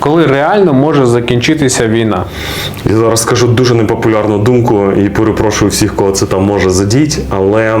Коли реально може закінчитися війна? Я зараз скажу дуже непопулярну думку і перепрошую всіх, кого це там може задіть. Але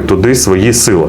туди свої сили.